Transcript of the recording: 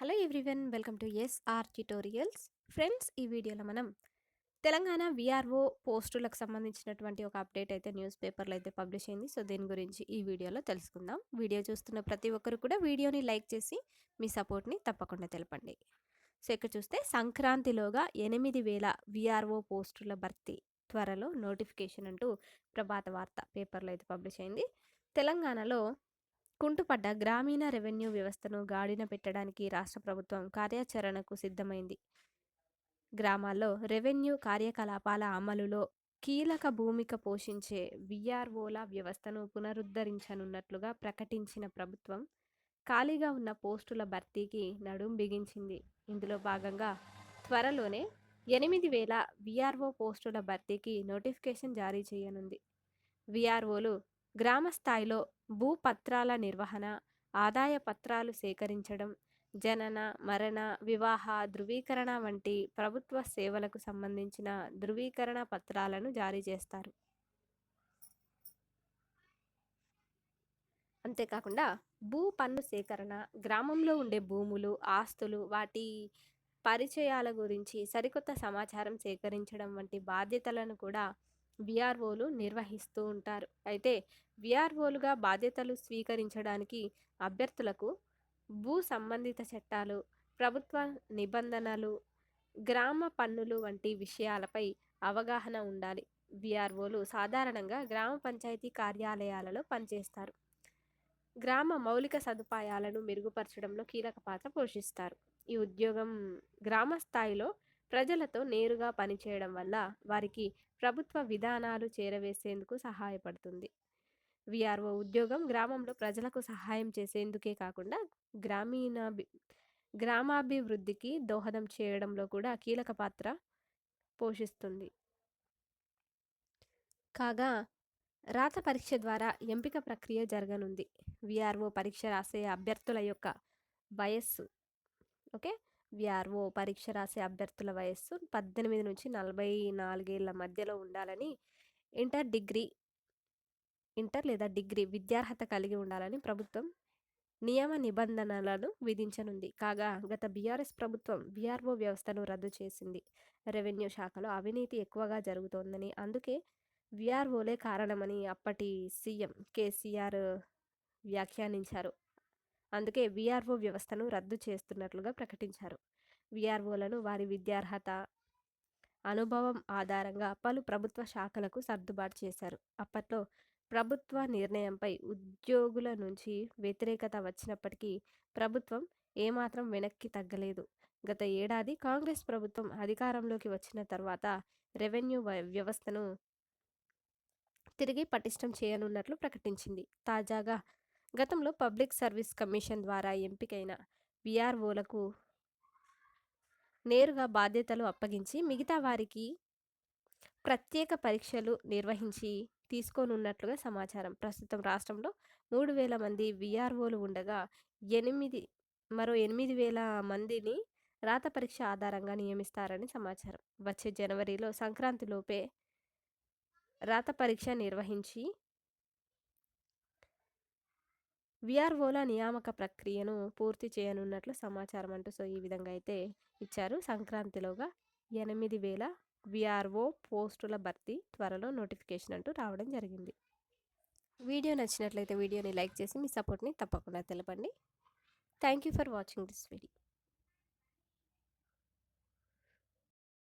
Hello everyone welcome to SR tutorials. Friends ఈ వీడియోలో మనం తెలంగాణ విఆర్ఓ పోస్టులకు సంబంధించినటువంటి ఒక అప్డేట్ అయితే న్యూస్ పేపర్లో అయితే పబ్లిష్ అయింది. సో దీని గురించి ఈ వీడియోలో తెలుసుకుందాం. వీడియో చూస్తున్న ప్రతి ఒక్కరు కూడా వీడియోని లైక్ చేసి మీ సపోర్ట్ని తప్పకుండా తెలపండి. సో ఇక్కడ చూస్తే సంక్రాంతిలోగా ఎనిమిది వేల విఆర్ఓ పోస్టుల భర్తీ త్వరలో నోటిఫికేషన్ అంటూ ప్రభాత వార్త పేపర్లో అయితే పబ్లిష్ అయింది. తెలంగాణలో కుంటుపడ్డ గ్రామీణ రెవెన్యూ వ్యవస్థను గాడిన పెట్టడానికి రాష్ట్ర ప్రభుత్వం కార్యాచరణకు సిద్ధమైంది. గ్రామాల్లో రెవెన్యూ కార్యకలాపాల అమలులో కీలక భూమిక పోషించే విఆర్ఓల వ్యవస్థను పునరుద్ధరించనున్నట్లుగా ప్రకటించిన ప్రభుత్వం ఖాళీగా ఉన్న పోస్టుల భర్తీకి నడుం బిగించింది. ఇందులో భాగంగా త్వరలోనే ఎనిమిది వేల విఆర్ఓ పోస్టుల భర్తీకి నోటిఫికేషన్ జారీ చేయనుంది. విఆర్ఓలు గ్రామ స్థాయిలో భూపత్రాల నిర్వహణ ఆదాయ పత్రాలు సేకరించడం జనన మరణ వివాహ ధృవీకరణ వంటి ప్రభుత్వ సేవలకు సంబంధించిన ధృవీకరణ పత్రాలను జారీ చేస్తారు. అంతేకాకుండా భూ పన్ను సేకరణ గ్రామంలో ఉండే భూములు ఆస్తులు వాటి పరిచయాల గురించి సరికొత్త సమాచారం సేకరించడం వంటి బాధ్యతలను కూడా విఆర్ఓలు నిర్వహిస్తూ ఉంటారు. అయితే విఆర్ఓలుగా బాధ్యతలు స్వీకరించడానికి అభ్యర్థులకు భూ సంబంధిత చట్టాలు ప్రభుత్వ నిబంధనలు గ్రామ పన్నులు వంటి విషయాలపై అవగాహన ఉండాలి. విఆర్ఓలు సాధారణంగా గ్రామ పంచాయతీ కార్యాలయాలలో పనిచేస్తారు. గ్రామ మౌలిక సదుపాయాలను మెరుగుపరచడంలో కీలక పాత్ర పోషిస్తారు. ఈ ఉద్యోగం గ్రామ స్థాయిలో ప్రజలతో నేరుగా పనిచేయడం వల్ల వారికి ప్రభుత్వ విధానాలు చేరవేసేందుకు సహాయపడుతుంది. విఆర్ఓ ఉద్యోగం గ్రామంలో ప్రజలకు సహాయం చేసేందుకే కాకుండా గ్రామీణ గ్రామాభివృద్ధికి దోహదం చేయడంలో కూడా కీలక పాత్ర పోషిస్తుంది. కాగా రాత పరీక్ష ద్వారా ఎంపిక ప్రక్రియ జరగనుంది. విఆర్ఓ పరీక్ష రాసే అభ్యర్థుల యొక్క వయస్సు ఓకే? విఆర్ఓ పరీక్ష రాసే అభ్యర్థుల వయస్సు పద్దెనిమిది నుంచి నలభై నాలుగేళ్ళ మధ్యలో ఉండాలని ఇంటర్ డిగ్రీ ఇంటర్ లేదా డిగ్రీ విద్యార్హత కలిగి ఉండాలని ప్రభుత్వం నియమ నిబంధనలను విధించనుంది. కాగా గత బీఆర్ఎస్ ప్రభుత్వం బీఆర్ఓ వ్యవస్థను రద్దు చేసింది. రెవెన్యూ శాఖలో అవినీతి ఎక్కువగా జరుగుతోందని అందుకే విఆర్ఓలే కారణమని అప్పటి సీఎం కేసీఆర్ వ్యాఖ్యానించారు. అందుకే విఆర్ఓ వ్యవస్థను రద్దు చేస్తున్నట్లుగా ప్రకటించారు. విఆర్ఓలను వారి విద్యార్హత అనుభవం ఆధారంగా పలు ప్రభుత్వ శాఖలకు సర్దుబాటు చేశారు. అప్పట్లో ప్రభుత్వ నిర్ణయంపై ఉద్యోగుల నుంచి వ్యతిరేకత వచ్చినప్పటికీ ప్రభుత్వం ఏమాత్రం వెనక్కి తగ్గలేదు. గత ఏడాది కాంగ్రెస్ ప్రభుత్వం అధికారంలోకి వచ్చిన తర్వాత రెవెన్యూ వ్యవస్థను తిరిగి పటిష్టం చేయనున్నట్లు ప్రకటించింది. తాజాగా గతంలో పబ్లిక్ సర్వీస్ కమిషన్ ద్వారా ఎంపికైన విఆర్ఓలకు నేరుగా బాధ్యతలు అప్పగించి మిగతా వారికి ప్రత్యేక పరీక్షలు నిర్వహించి తీసుకోనున్నట్లుగా సమాచారం. ప్రస్తుతం రాష్ట్రంలో మూడు వేల మంది విఆర్ఓలు ఉండగా ఎనిమిది మరో ఎనిమిది వేల మందిని రాత పరీక్ష ఆధారంగా నియమిస్తారని సమాచారం. వచ్చే జనవరిలో సంక్రాంతిలోపే రాత పరీక్ష నిర్వహించి విఆర్ఓల నియామక ప్రక్రియను పూర్తి చేయనున్నట్లు సమాచారం అంటూ సో ఈ విధంగా అయితే ఇచ్చారు. సంక్రాంతిలోగా ఎనిమిది వేల విఆర్ఓ పోస్టుల భర్తీ త్వరలో నోటిఫికేషన్ అంటూ రావడం జరిగింది. వీడియో నచ్చినట్లయితే వీడియోని లైక్ చేసి మీ సపోర్ట్ని తప్పకుండా తెలపండి. Thank you for watching this video.